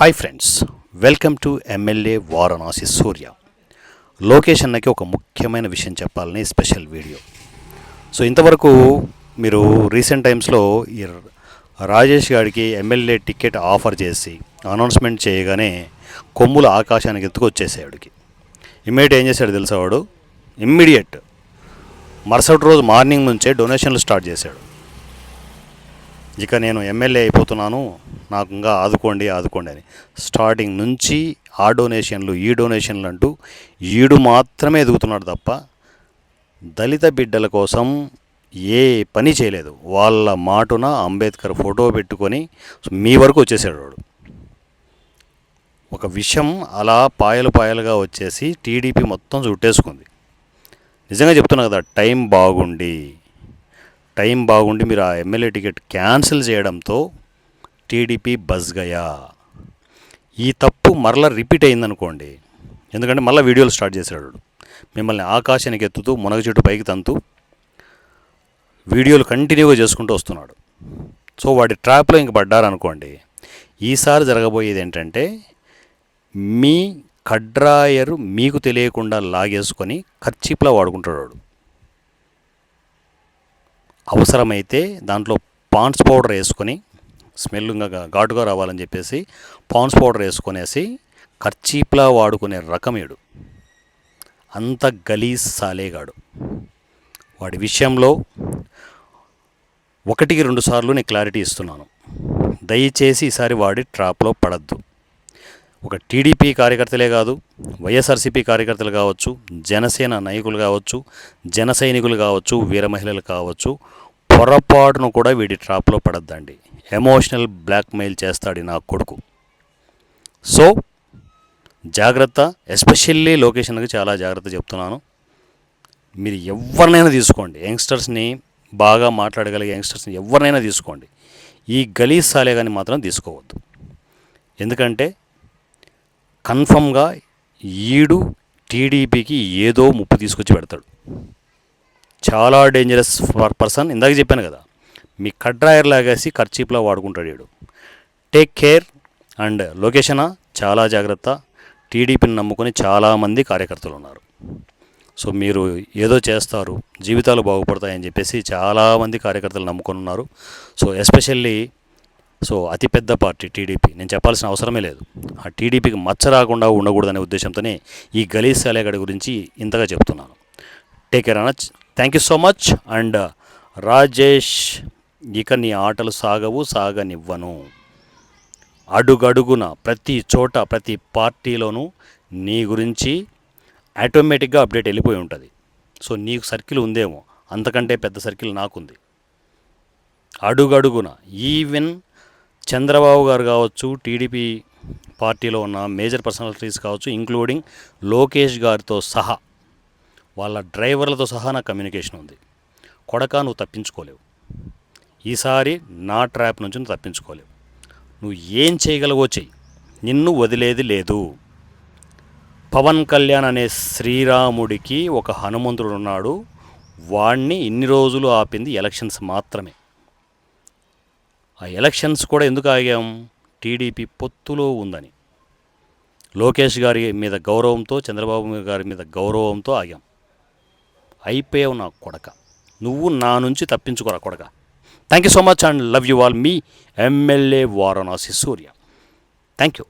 Hi friends welcome to MLA Varanasi Surya Lokesh అన్నకి ఒక ముఖ్యమైన విషయం చెప్పాలని స్పెషల్ వీడియో సో ఇంతవరకు మీరు రీసెంట్ టైమ్స్లో ఈ రాజేష్ గారికి ఎమ్మెల్యే టికెట్ ఆఫర్ చేసి అనౌన్స్మెంట్ చేయగానే కొమ్ముల ఆకాశానికి ఎత్తుకొచ్చేసాడుకి ఇమ్మీడియట్ ఏం చేశాడు తెలుసా వాడు? ఇమ్మీడియట్ మరుసటి రోజు మార్నింగ్ నుంచే డొనేషన్లు స్టార్ట్ చేశాడు. ఇక నేను ఎమ్మెల్యే అయిపోతున్నాను. నాకు ఇంకా ఆదుకోండి ఆదుకోండి అని. స్టార్టింగ్ నుంచి ఆ డొనేషన్లు ఈ డొనేషన్లు అంటూ ఈడు మాత్రమే ఎదుగుతున్నాడు తప్ప దళిత బిడ్డల కోసం ఏ పని చేయలేదు. వాళ్ళ మాటున అంబేద్కర్ ఫోటో పెట్టుకొని మీ వరకు వచ్చేసాడు వాడు. ఒక విషయం అలా పాయలు పాయలుగా వచ్చేసి టీడీపీ మొత్తం చుట్టేసుకుంది. నిజంగా చెప్తున్నా కదా టైం బాగుండి. టైం బాగుండి మీరు ఆ ఎమ్మెల్యే టికెట్ క్యాన్సిల్ చేయడంతో టీడీపీ బజ్గయా ఈ తప్పు మరలా రిపీట్ అయిందనుకోండి ఎందుకంటే మళ్ళీ వీడియోలు స్టార్ట్ చేశాడు వాడు. మిమ్మల్ని ఆకాశానికి ఎత్తుతూ మునగ చెట్టు పైకి తంతు వీడియోలు కంటిన్యూగా చేసుకుంటూ వస్తున్నాడు. సో వాడి ట్రాప్లో ఇంక పడ్డారనుకోండి ఈసారి జరగబోయేది ఏంటంటే మీ కడ్రాయరు మీకు తెలియకుండా లాగేసుకొని ఖర్చీప్లా వాడుకుంటాడు వాడు. అవసరమైతే దాంట్లో పాండ్స్ పౌడర్ వేసుకొని స్మెల్ ఇంకా ఘాటుగా రావాలని చెప్పేసి పాండ్స్ పౌడర్ వేసుకొనేసి ఖర్చీప్లా వాడుకునే రకమేడు అంత గలీజ్ సాలేగాడు వాడి విషయంలో ఒకటికి రెండు సార్లు నేను క్లారిటీ ఇస్తున్నాను. దయచేసి ఈసారి వాడి ట్రాప్లో పడద్దు. ఒక టీడీపీ కార్యకర్తలే కాదు వైఎస్ఆర్సీపీ కార్యకర్తలు కావచ్చు జనసేన నాయకులు కావచ్చు జన సైనికులు కావచ్చు వీర మహిళలు కావచ్చు పొరపాటును కూడా వీడి ట్రాప్లో పడద్దండి. ఎమోషనల్ బ్లాక్మెయిల్ చేస్తాడు నా కొడుకు. సో జాగ్రత్త ఎస్పెషల్లీ లొకేషన్కి చాలా జాగ్రత్త చెప్తున్నాను. మీరు ఎవరినైనా తీసుకోండి. యంగ్స్టర్స్ని బాగా మాట్లాడగలిగే యంగ్స్టర్స్ని ఎవరినైనా తీసుకోండి. ఈ గలీజ్ సాలే కానీ మాత్రం తీసుకోవద్దు. ఎందుకంటే కన్ఫర్మ్గా ఈడు టీడీపీకి ఏదో ముప్పు తీసుకొచ్చి పెడతాడు. చాలా డేంజరస్ ఫర్ పర్సన్ ఇందాక చెప్పాను కదా మీ కడ్రాయర్ లాగేసి ఖర్చీప్లా వాడుకుంటాడు వీడు టేక్ కేర్ అండ్ లొకేషనా చాలా జాగ్రత్త. టీడీపీని నమ్ముకొని చాలామంది కార్యకర్తలు ఉన్నారు. సో మీరు ఏదో చేస్తారు జీవితాలు బాగుపడతాయని చెప్పేసి చాలామంది కార్యకర్తలు నమ్ముకొని ఉన్నారు. సో ఎస్పెషల్లీ సో అతిపెద్ద పార్టీ టీడీపీ. నేను చెప్పాల్సిన అవసరమే లేదు. ఆ టీడీపీకి మచ్చ రాకుండా ఉండకూడదనే ఉద్దేశంతోనే ఈ గలీజ్ సాలేగడి గురించి ఇంతగా చెప్తున్నాను. Take care అనచ్ thank you so much and Rajesh ఇక నీ ఆటలు సాగవు సాగనివ్వను. అడుగడుగున ప్రతి చోట ప్రతి పార్టీలోనూ నీ గురించి ఆటోమేటిక్గా అప్డేట్ వెళ్ళిపోయి ఉంటుంది. సో నీకు సర్కిల్ ఉందేమో. అంతకంటే పెద్ద సర్కిల్ నాకుంది. అడుగడుగున ఈవెన్ చంద్రబాబు గారు కావచ్చు టీడీపీ పార్టీలో ఉన్న మేజర్ పర్సనాలిటీస్ కావచ్చు ఇంక్లూడింగ్ లోకేష్ గారితో సహా వాళ్ళ డ్రైవర్లతో సహా నా కమ్యూనికేషన్ ఉంది. కొడక నువ్వు తప్పించుకోలేవు. ఈసారి నా ట్రాప్ నుంచి నువ్వు తప్పించుకోలేవు. నువ్వు ఏం చేయగలవో చెయ్యి. నిన్ను వదిలేది లేదు. పవన్ కళ్యాణ్ అనే శ్రీరాముడికి ఒక హనుమంతుడు ఉన్నాడు. వాణ్ణి ఇన్ని రోజులు ఆపింది ఎలక్షన్స్ మాత్రమే. ఆ ఎలక్షన్స్ కూడా ఎందుకు ఆగాం? టీడీపీ పొత్తులో ఉందని. లోకేష్ గారి మీద గౌరవంతో చంద్రబాబు గారి మీద గౌరవంతో ఆగాం. అయిపోయావు నా కొడక. నువ్వు నా నుంచి తప్పించుకోరా కొడక. Thank you so much and love you all me MLA Varanasi Surya. Thank you